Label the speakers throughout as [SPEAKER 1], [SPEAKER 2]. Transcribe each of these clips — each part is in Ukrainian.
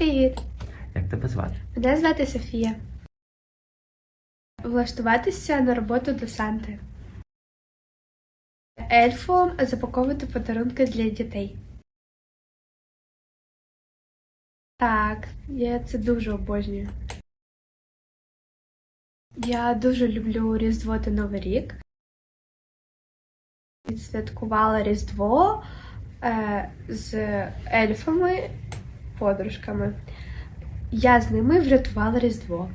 [SPEAKER 1] Привіт!
[SPEAKER 2] Як тебе звати?
[SPEAKER 1] Мене звати Софія. Влаштуватися на роботу до Санти. Ельфом запаковувати подарунки для дітей. Так, я це дуже обожнюю. Я дуже люблю Різдво та Новий рік. Відсвяткувала Різдво е, з ельфами, подружками. Я з ними врятувала Різдво.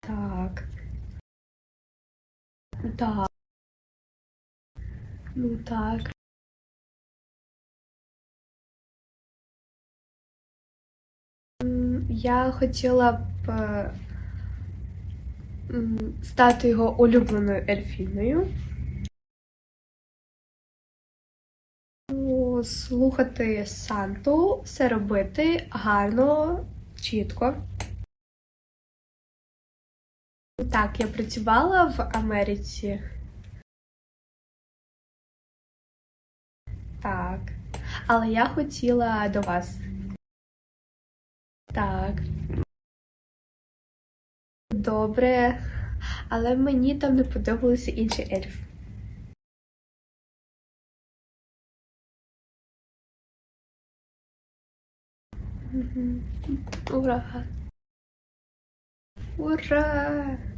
[SPEAKER 1] Так. Так. Ну так. Я хотіла б е, стати його улюбленою ельфіною. Слухати Санту, все робити гарно, чітко. Так, я працювала в Америці. Так. Але я хотіла до вас. Так. Добре. Але мені там не подобалися інші ельфи. Ура! Ура!
[SPEAKER 2] Дякую.